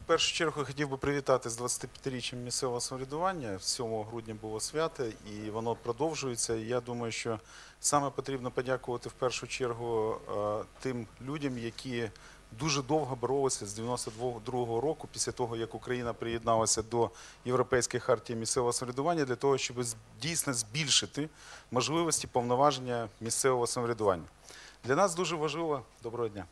в першу чергу хотів би привітати з 25-річчям місцевого самоврядування. 7 грудня було свято і воно продовжується. І я думаю, що саме потрібно подякувати в першу чергу е, тим людям, які дуже довго боролися з 92-го року, після того як Україна приєдналася до Європейської хартії місцевого самоврядування, для того, щоб дійсно збільшити можливості повноваження місцевого самоврядування. Для нас дуже важливо доброго дня.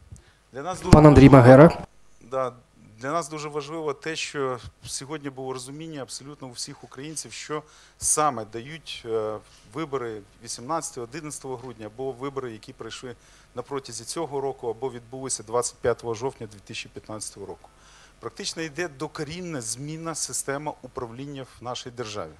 Для нас дуже Пан Андрій Магера. Да, для нас дуже важливо те, що сьогодні було розуміння абсолютно у всіх українців, що саме дають е, вибори 18-11 грудня, або вибори, які пройшли на протязі цього року, або відбулися 25 жовтня 2015 року. Практично йде докорінна зміна системи управління в нашій державі.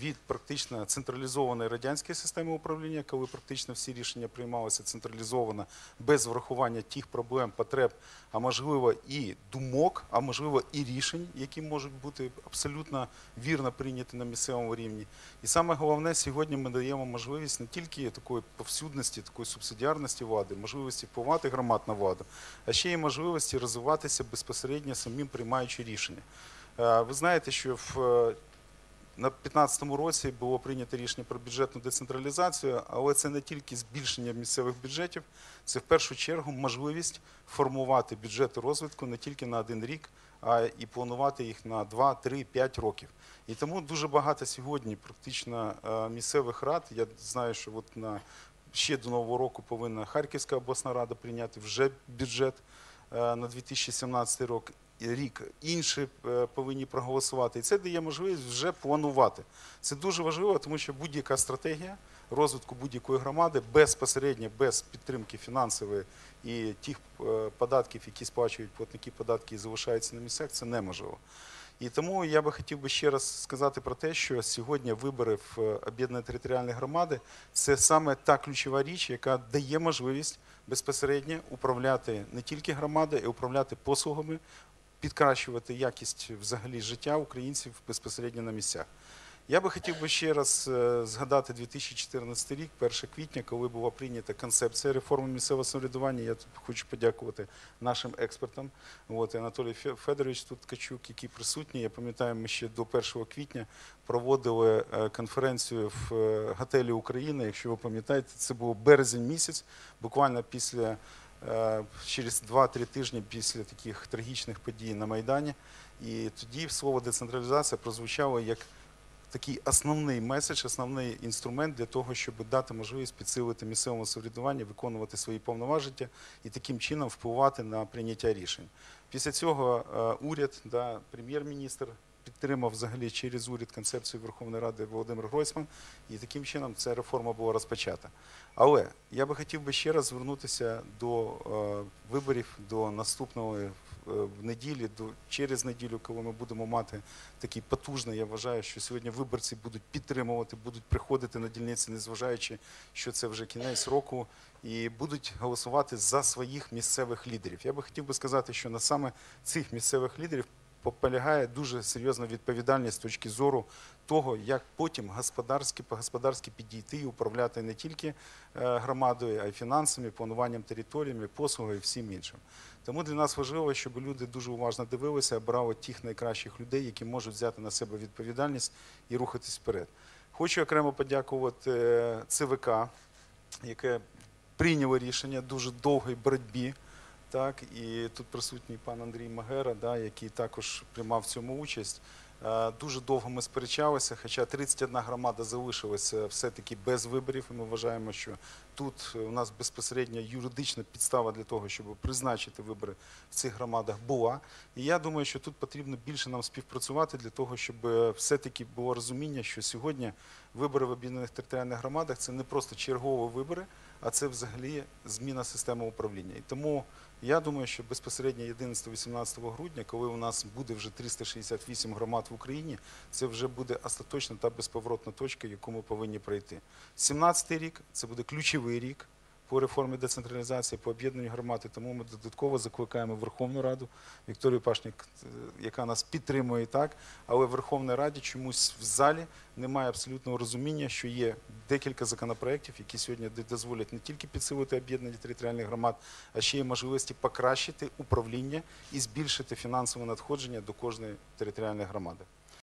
Від практично централізованої радянської системи управління, коли практично всі рішення приймалися централізовано, без врахування тих проблем, потреб, а можливо і думок, а можливо і рішень, які можуть бути абсолютно вірно прийняті на місцевому рівні. І саме головне, сьогодні ми даємо можливість не тільки такої повсюдності, такої субсидіарності влади, можливості впливати громад на владу, а ще й можливості розвиватися безпосередньо самим приймаючи рішення. Е, Ви знаєте, що в е, на 2015 році було прийнято рішення про бюджетну децентралізацію, але це не тільки збільшення місцевих бюджетів, це в першу чергу можливість формувати бюджети розвитку не тільки на один рік, а і планувати їх на 2, 3, 5 років. І тому дуже багато сьогодні практично е, місцевих рад. Я знаю, що от на ще до нового року повинна Харківська обласна рада прийняти вже бюджет на 2017 рік. І рік інші е, повинні проголосувати. І це дає можливість вже планувати. Це дуже важливо, тому що будь-яка стратегія розвитку будь-якої громади безпосередньо без підтримки фінансової і тих е, податків, які сплачують платники податки і залишаються на місцях, це неможливо. І тому я би хотів би ще раз сказати про те, що сьогодні вибори в е, об'єднані територіальні громади це саме та ключова річ, яка дає можливість безпосередньо управляти не тільки громадою, а й управляти послугами, підкращувати якість взагалі життя українців безпосередньо на місцях. Я би хотів би ще раз е, згадати 2014 рік, 1 квітня, коли була прийнята концепція реформи місцевого самоврядування. Я тут хочу подякувати нашим експертам. От, Анатолій Фе- Федорович тут Ткачук, який присутній. Я пам'ятаю, ми ще до 1 квітня проводили е, конференцію в е, готелі Україна. Якщо ви пам'ятаєте, це був березень місяць, буквально після через 2-3 тижні після таких трагічних подій на Майдані. І тоді слово децентралізація прозвучало як такий основний меседж, основний інструмент для того, щоб дати можливість підсилити місцевому самоврядуванню, виконувати свої повноваження і таким чином впливати на прийняття рішень. Після цього е, уряд, да, прем'єр-міністр підтримав взагалі через уряд концепцію Верховної Ради Володимир Гройсман, і таким чином ця реформа була розпочата. Але я би хотів би ще раз звернутися до е, виборів до наступного в неділі, до через неділю, коли ми будемо мати такий потужний. Я вважаю, що сьогодні виборці будуть підтримувати, будуть приходити на дільниці, незважаючи, що це вже кінець року, і будуть голосувати за своїх місцевих лідерів. Я би хотів би сказати, що на саме цих місцевих лідерів полягає дуже серйозна відповідальність з точки зору того, як потім господарськи по господарськи підійти і управляти не тільки е, громадою, а й фінансами, плануванням територіями, послугою і всім іншим. Тому для нас важливо, щоб люди дуже уважно дивилися, обрали тих найкращих людей, які можуть взяти на себе відповідальність і рухатись вперед. Хочу окремо подякувати е, ЦВК, яке прийняло рішення дуже довгої боротьбі. Так, і тут присутній пан Андрій Магера, да, який також приймав в цьому участь. Е, Дуже довго ми сперечалися, хоча 31 громада залишилася все-таки без виборів. Ми вважаємо, що тут у нас безпосередньо юридична підстава для того, щоб призначити вибори в цих громадах була. І я думаю, що тут потрібно більше нам співпрацювати для того, щоб е, все-таки було розуміння, що сьогодні вибори в об'єднаних територіальних громадах це не просто чергові вибори, а це взагалі зміна системи управління. І тому я думаю, що безпосередньо 11-18 грудня, коли у нас буде вже 368 громад в Україні, це вже буде остаточна та безповоротна точка, яку ми повинні пройти. 17-й рік це буде ключовий рік по реформі децентралізації, по об'єднанню громади. Тому ми додатково закликаємо Верховну Раду Вікторію Пашнік, е, яка нас підтримує і так, але в Верховній Раді чомусь в залі немає абсолютного розуміння, що є декілька законопроєктів, які сьогодні дозволять не тільки підсилити об'єднання територіальних громад, а ще й можливості покращити управління і збільшити фінансове надходження до кожної територіальної громади.